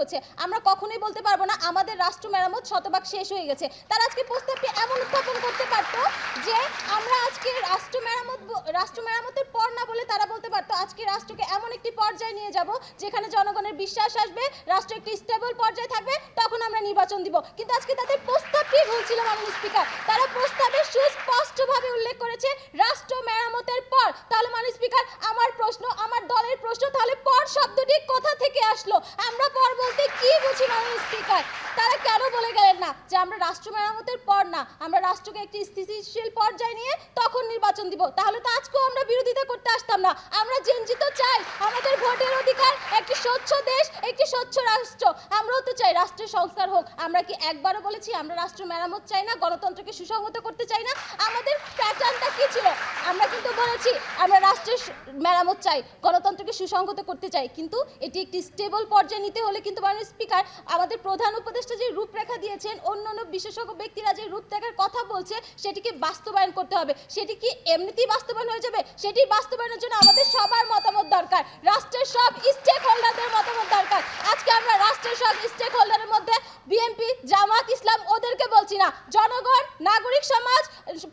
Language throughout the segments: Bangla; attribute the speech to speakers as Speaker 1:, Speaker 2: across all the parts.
Speaker 1: হচ্ছে। আমরা কখনোই বলতে পারব না, আমাদের রাষ্ট্র মেরামত শতভাগ শেষ হয়ে গেছে। তারা আজকে প্রস্তাবটি এমন উত্থাপন করতে পারতো যে আমরা আজকে রাষ্ট্র মেরামত রাষ্ট্র মেরামতের পর না বলে তারা বলতে পারতো, আজকে রাষ্ট্রকে এমন একটি পর্যায়ে নিয়ে যাব যেখানে জনগণের বিশ্বাস আসবে, রাষ্ট্র একটি স্টেবল পর্যায়ে থাকবে, তখন আমরা নির্বাচন দিব। কিন্তু আজকে তাদের প্রস্তাবটি ভুল ছিল, মাননীয় স্পিকার তারা প্রস্তাবে সুস্পষ্টভাবে উল্লেখ করেছে, রাষ্ট্র মেরামতের পর। তাহলে মাননীয় স্পিকার আমার প্রশ্ন, আমার দলের প্রশ্ন, তাহলে পর শব্দটি কোথা থেকে আসলো? আমরা পর বলতে কি বুঝি মাননীয় স্পিকার তারা কেন বলে গেলেন না যে আমরা রাষ্ট্র মেরামতের পর না, আমরা রাষ্ট্রকে একটি স্থিতিশীল পর্যায়ে নিয়ে তখন নির্বাচন দিব। তাহলে তো আজকেও আমরা বিরোধিতা করতে আসতাম না। আমরা জেনজিত চাই, আমাদের ভোটের অধিকার একটি স্বচ্ছ দেশ, একটি স্বচ্ছ রাষ্ট্র। আমরাও তো চাই রাষ্ট্রের সংস্কার হোক। আমরা কি একবারও বলেছি, আমরা রাষ্ট্র মেরামত চাই না, গণতন্ত্রকে সুসংহত করতে চাই না? আমাদের প্যাটার্নটা কি ছিল? আমরা কিন্তু বলেছি, আমরা রাষ্ট্রের মেরামত চাই, গণতন্ত্রকে সুসংহত করতে চাই। কিন্তু এটি একটি স্টেবল পর্যায়ে নিতে হলে কিন্তু মাননীয় স্পিকার, আমাদের প্রধান উপদেষ্টা যে রূপরেখা দিয়েছেন, অন্য অন্য বিশেষজ্ঞ ব্যক্তিরা যে রূপরেখার কথা বলছে সেটিকে বাস্তবায়ন করতে হবে? সেটি কি এমনিতেই বাস্তবায়ন হয়ে যাবে? সেটি বাস্তবায়নের জন্য আমাদের সবার মতামত দরকার। রাষ্ট্রের সব স্টেক হোল্ডারদের মতামত দরকার। আজকে আমরা রাষ্ট্রের সব স্টেক হোল্ডারের মধ্যে বিএনপি, জামাত ইসলাম, ওদেরকে বলছি না। জনগণ, নাগরিক সমাজ,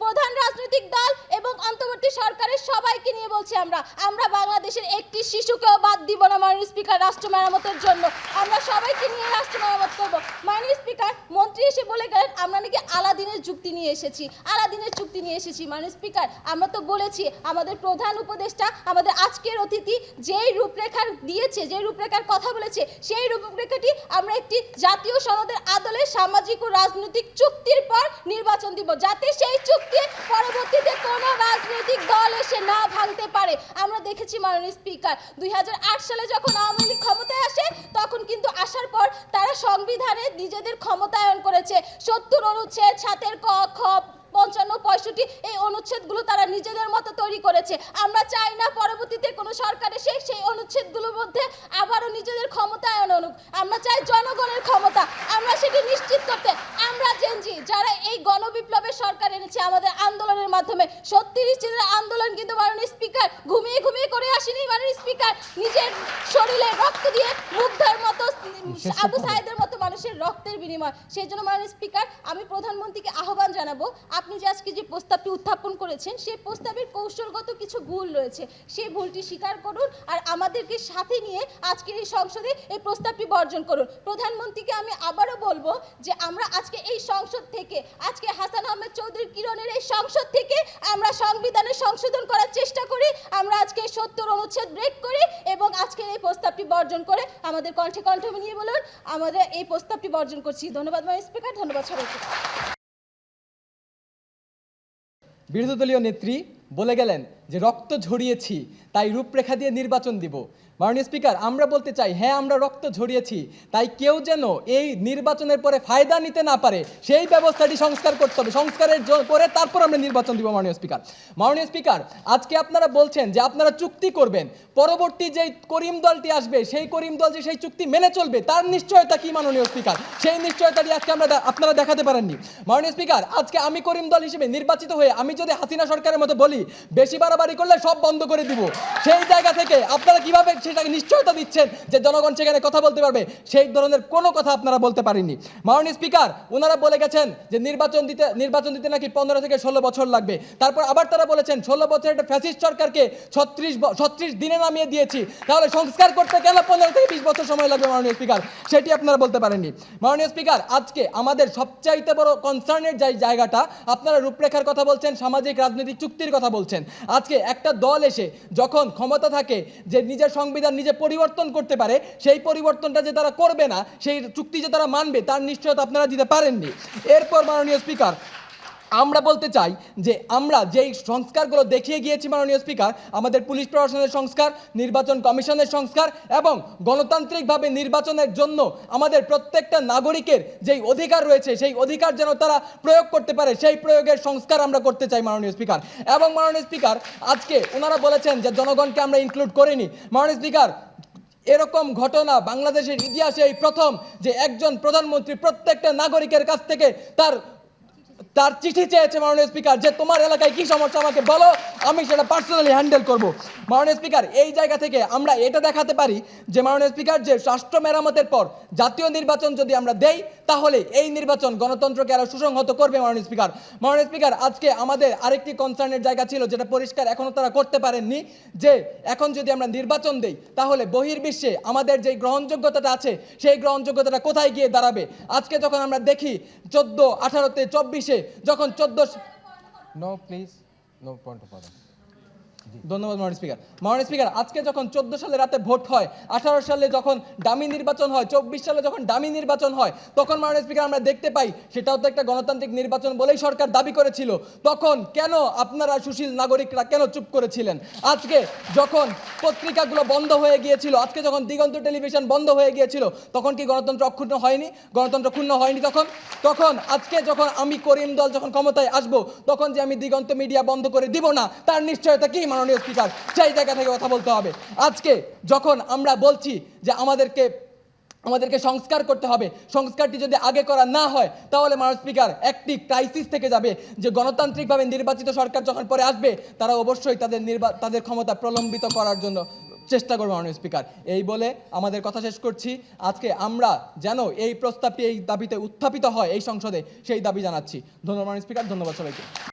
Speaker 1: প্রধান রাজনৈতিক দল এবং অন্তর্বর্তী সরকারের সবাইকে নিয়ে বলছি আমরা। আমরা বাংলাদেশের একটি শিশুকেও বাদ দিব না মাননীয় স্পিকার রাষ্ট্র মেরামতের জন্য। আমরা সবাইকে নিয়ে রাষ্ট্র মেরামত করব। মাননীয় স্পিকার, মন্ত্রী এসে বলে গেলেন, আমরা নাকি আলাদিনের যুক্তি নিয়ে এসেছি। আলাদিনের চুক্তি নিয়ে এসেছি। মাননীয় স্পিকার, আমরা তো বলেছি, আমাদের প্রধান উপদেষ্টা, আমাদের আজকের অতিথি যেই রূপরেখার দিয়েছে যে রূপরেখার কথা বলেছে, সেই রূপরেখাটি আমরা একটি জাতীয় সনদের আদলে সামাজিক ও রাজনৈতিক চুক্তির পর নির্বাচন দিব। যাতে সেই চুক্তি পরবর্তীতে কোনো রাজনৈতিক দল এসে না ভাঙতে পারে। আমরা দেখেছি মাননীয় স্পিকার, দুই হাজার আট সালে যখন আওয়ামী লীগ ক্ষমতায় আসে, তখন কিন্তু আসার পর তারা সংবিধানে নিজেদের ক্ষমতায়ন করেছে। সত্তর অনুচ্ছেদ, সাতের ক, খ, পঞ্চান্ন, পঁয়ষট্টি অনুচ্ছেদগুলো তারা নিজেদের মতো তৈরি করেছে। আমরা চাই না পরবর্তীতে কোনো সরকার এসে সেই অনুচ্ছেদগুলোর মধ্যে আবারও নিজেদের ক্ষমতায়ন অনুক আমরা চাই জনগণের ক্ষমতা। আমরা সেটি নিশ্চিত করতে আমরা জেনজি যারা এই গণবিপ্লবের সরকার এনেছে আমাদের আন্দোলনের মাধ্যমে সত্যিই চিনের আন্দোলন কিন্তু মাননীয় স্পিকার ঘুমিয়ে ঘুমিয়ে করে আসেনি। মাননীয় স্পিকার নিজের শরীরে রক্ত দিয়ে মুগ্ধের মতো আবু সাহেদের মতো মানুষের রক্তের বিনিময়। সেই জন্য মাননীয় স্পিকার, আমি প্রধানমন্ত্রীকে আহ্বান জানাব, আপনি যে আজকে যে প্রস্তাবটি উত্থাপন করেছেন, সেই প্রস্তাবের কৌশলগত কিছু ভুল রয়েছে। সেই ভুলটি স্বীকার করুন আর আমাদেরকে সাথে নিয়ে আজকের এই সংসদে এই প্রস্তাবটি বর্জন করুন। প্রধানমন্ত্রীকে আমি আবারও বলব যে আমরা আজকে এই সংসদ থেকে, আজকে হাসান আহমেদ চৌধুরী কিরণের এই সংসদ থেকে আমরা সংবিধানের সংশোধন করার চেষ্টা করি, আমরা আজকে সত্তর অনুচ্ছেদ ব্রেক করি এবং আজকের এই প্রস্তাবটি বর্জন করে আমাদের কণ্ঠে কণ্ঠ নিয়ে বলুন, আমাদের এই প্রস্তাবটি বর্জন করছি। ধন্যবাদ মাননীয় স্পিকার ধন্যবাদ সবাইকে।
Speaker 2: বিরোধী দলীয় নেত্রী বলে গেলেন যে রক্ত ঝরিয়েছি, তাই রূপরেখা দিয়ে নির্বাচন দিব। মাননীয় স্পিকার, আমরা বলতে চাই হ্যাঁ আমরা রক্ত ঝরিয়েছি, তাই কেউ যেন এই নির্বাচনের পরে ফায়দা নিতে না পারে, সেই ব্যবস্থাটি সংস্কার করতে হবে। সংস্কারের পরে তারপর আমরা নির্বাচন দিব, মাননীয় স্পিকার। মাননীয় স্পিকার, আজকে আপনারা বলছেন যে আপনারা চুক্তি করবেন, পরবর্তী যেই করিম দলটি আসবে, সেই করিম দল যে সেই চুক্তি মেনে চলবে, তার নিশ্চয়তা কি, মাননীয় স্পিকার? সেই নিশ্চয়তাটি আজকে আমরা আপনারা দেখাতে পারেননি। মাননীয় স্পিকার, আজকে আমি করিম দল হিসেবে নির্বাচিত হয়ে, আমি যদি হাসিনা সরকারের মতো বলি, বেশি বাড়াবাড়ি করলে সব বন্ধ করে দিব। সেই জায়গা থেকে আপনারা কীভাবে সেটাকে নিশ্চয়তা দিচ্ছেন যে জনগণ সেখানে কথা বলতে পারবে, সেই ধরনের কোনো কথা আপনারা বলতে পারেননি। মাননীয় স্পিকার ওনারা বলে গেছেন যে নির্বাচন দিতে নির্বাচন দিতে নাকি পনেরো থেকে ষোলো বছর লাগবে। তারপর আবার তারা বলেছেন, ষোলো বছরের একটা ফ্যাসিস্ট সরকারকে ছত্রিশ ছত্রিশ দিনে নামিয়ে দিয়েছি। তাহলে সংস্কার করতে গেলে পনেরো থেকে বিশ বছর সময় লাগবে, মাননীয় স্পিকার। সেটি আপনারা বলতে পারেননি। মাননীয় স্পিকার, আজকে আমাদের সবচাইতে বড় কনসার্নের যে জায়গাটা, আপনারা রূপরেখার কথা বলছেন, সামাজিক রাজনৈতিক চুক্তির কথা বলছেন। আজকে একটা দল এসে যখন ক্ষমতা থাকে, যে নিজের সংবিধান নিজে পরিবর্তন করতে পারে, সেই পরিবর্তনটা যে তারা করবে না, সেই চুক্তি যে তারা মানবে, তার নিশ্চয়তা আপনারা দিতে পারেননি। এরপর মাননীয় স্পিকার আমরা বলতে চাই যে আমরা যেই সংস্কারগুলো দেখিয়ে গিয়েছি মাননীয় স্পিকার, আমাদের পুলিশ প্রশাসনের সংস্কার, নির্বাচন কমিশনের সংস্কার এবং গণতান্ত্রিকভাবে নির্বাচনের জন্য আমাদের প্রত্যেকটা নাগরিকের যেই অধিকার রয়েছে, সেই অধিকার যেন তারা প্রয়োগ করতে পারে, সেই প্রয়োগের সংস্কার আমরা করতে চাই মাননীয় স্পিকার। এবং মাননীয় স্পিকার, আজকে ওনারা বলেছেন যে জনগণকে আমরা ইনক্লুড করিনি। মাননীয় স্পিকার, এরকম ঘটনা বাংলাদেশের ইতিহাসে এই প্রথম যে একজন প্রধানমন্ত্রী প্রত্যেকটা নাগরিকের কাছ থেকে তার তার চিঠি চেয়েছে মাননীয় স্পিকার যে তোমার এলাকায় কি সমস্যা আমাকে বলো, আমি সেটা পার্সোনালি হ্যান্ডেল করব। মাননীয় স্পিকার, এই জায়গা থেকে আমরা এটা দেখাতে পারি যে মাননীয় স্পিকার যে রাষ্ট্র মেরামতের পর জাতীয় নির্বাচন যদি আমরা দেই, তাহলে এই নির্বাচন গণতন্ত্রকে আরও সুসংহত করবে মাননীয় স্পিকার। মাননীয় স্পিকার, আজকে আমাদের আরেকটি কনসার্নের জায়গা ছিল যেটা পরিষ্কার এখনও তারা করতে পারেননি, যে এখন যদি আমরা নির্বাচন দেই, তাহলে বহির্বিশ্বে আমাদের যে গ্রহণযোগ্যতাটা আছে, সেই গ্রহণযোগ্যতাটা কোথায় গিয়ে দাঁড়াবে? আজকে যখন আমরা দেখি, চোদ্দ, আঠারোতে, চব্বিশে যখন চোদ্দ
Speaker 3: no please no point of order
Speaker 2: ধন্যবাদ মাননীয় স্পিকার। মাননীয় স্পিকার, আজকে যখন চোদ্দ সালে রাতে ভোট হয়, আঠারো সালে যখন দামি নির্বাচন হয়, চব্বিশ সালে যখন দামি নির্বাচন হয়, তখন মাননীয় স্পিকার আমরা দেখতে পাই, সেটাও তো একটা গণতান্ত্রিক নির্বাচন বলেই সরকার দাবি করেছিল। তখন কেন আপনারা সুশীল নাগরিকরা কেন চুপ করেছিলেন? আজকে যখন পত্রিকাগুলো বন্ধ হয়ে গিয়েছিল, আজকে যখন দিগন্ত টেলিভিশন বন্ধ হয়ে গিয়েছিল, তখন কি গণতন্ত্র অক্ষুণ্ণ হয়নি? গণতন্ত্র ক্ষুণ্ণ হয়নি তখন? তখন আজকে যখন আমি করিম দল যখন ক্ষমতায় আসব, তখন যে আমি দিগন্ত মিডিয়া বন্ধ করে দিব না, তার নিশ্চয়তা কি মাননীয় স্পিকার, সেই জায়গা থেকে কথা বলতে হবে। আজকে যখন আমরা বলছি যে আমাদেরকে আমাদেরকে সংস্কার করতে হবে, সংস্কারটি যদি আগে করা না হয়, তাহলে মাননীয় স্পিকার, একটি ক্রাইসিস থেকে যাবে যে গণতান্ত্রিকভাবে নির্বাচিত সরকার যখন পরে আসবে, তারা অবশ্যই তাদের নির্বা, তাদের ক্ষমতা প্রলম্বিত করার জন্য চেষ্টা করবে মাননীয় স্পিকার। এই বলে আমাদের কথা শেষ করছি। আজকে আমরা যেন এই প্রস্তাবটি এই দাবিতে উত্থাপিত হয় এই সংসদে, সেই দাবি জানাচ্ছি। ধন্যবাদ মাননীয় স্পিকার, ধন্যবাদ সবাইকে।